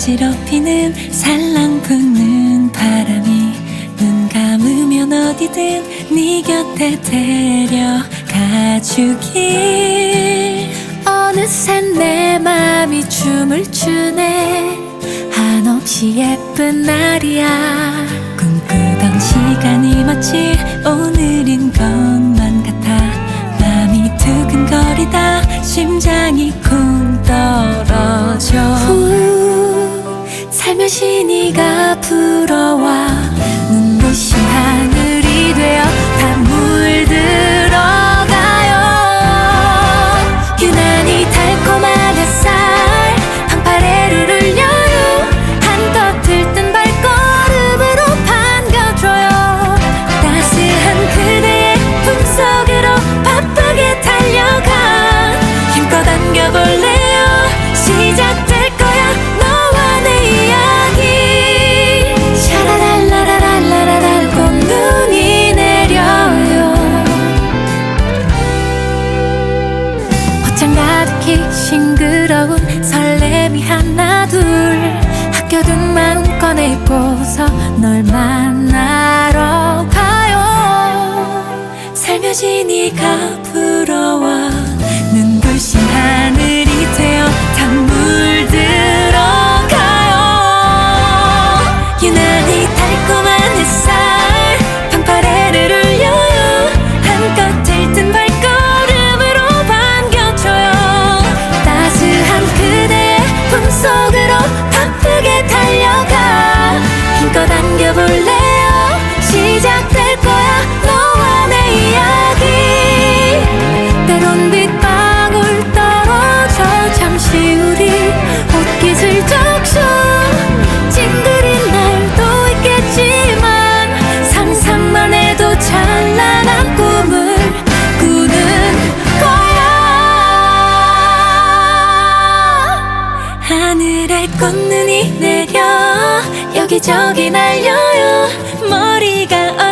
간지럽히는 살랑 붙는 바람이 눈 감으면 어디든 네 곁에 데려가주길. 어느새 내 맘이 춤을 추네. 한없이 예쁜 날이야. 꿈꾸던 시간이 마치 오늘인 것만 같아. 맘이 두근거리다 심장이 쿵 떨어져. 후, 살며시 네가 불어와 가득히 싱그러운 설렘이 하나 둘. 아껴둔 마음껏 입고서 널 만나러 가요. 살며시 네가 불어와 눈부신 하늘 하늘에 꽃눈이 내려. 여기저기 날려요. 머리가